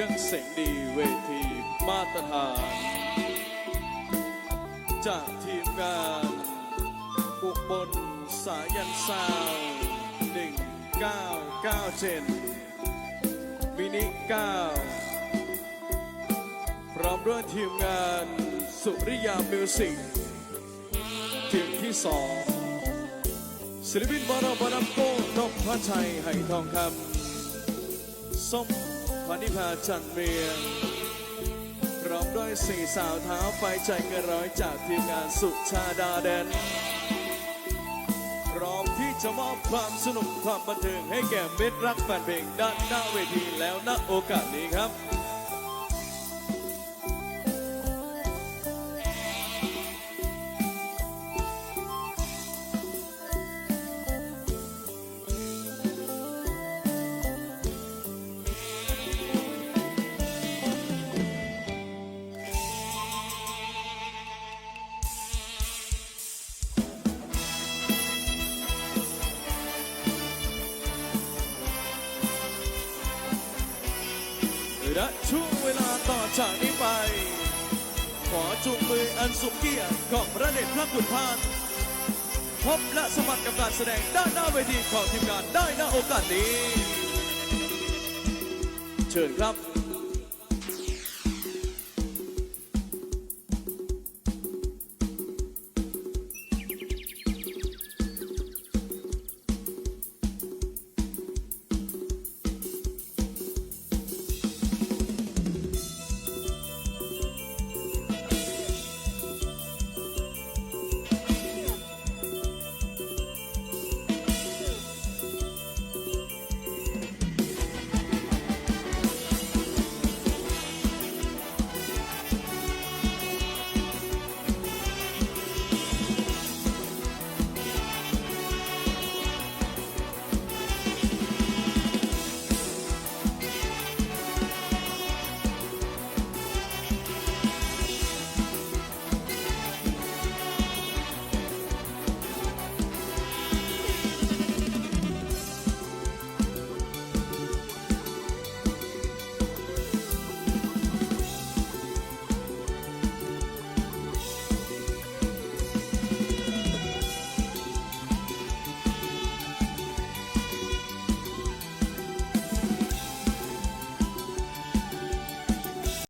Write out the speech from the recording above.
รื่องเสียงดีเวทีมาตรฐาน จากทีมงานบุกบนสายันซาวหนึ่งเก้าเก้าเจนมินิเก้าพร้อมด้วยทีมงานสุริยามิวสิกทีมที่สองศิลปินบอรบอนัมโก้นกพระชัยไหทองคำส้ม พนิพาจันเมียงพร้อมด้วยสี่สาวเท้าไฟใจเกินร้อยจากทีมงานสุชาดาแดนพร้อมที่จะมอบความสนุกความบันเทิงให้แก่เม็ดรักแฟนเพลงด้านหน้าเวทีแล้วณโอกาสนี้ครับ และช่วงเวลาต่อจากนี้ไป ขอจุงมืออันสุขเกียรติของพระเดชพระคุณท่าน พบและสมัครกับการแสดงด้านหน้าเวทีของทีมงานได้ณโอกาสนี้ เชิญครับ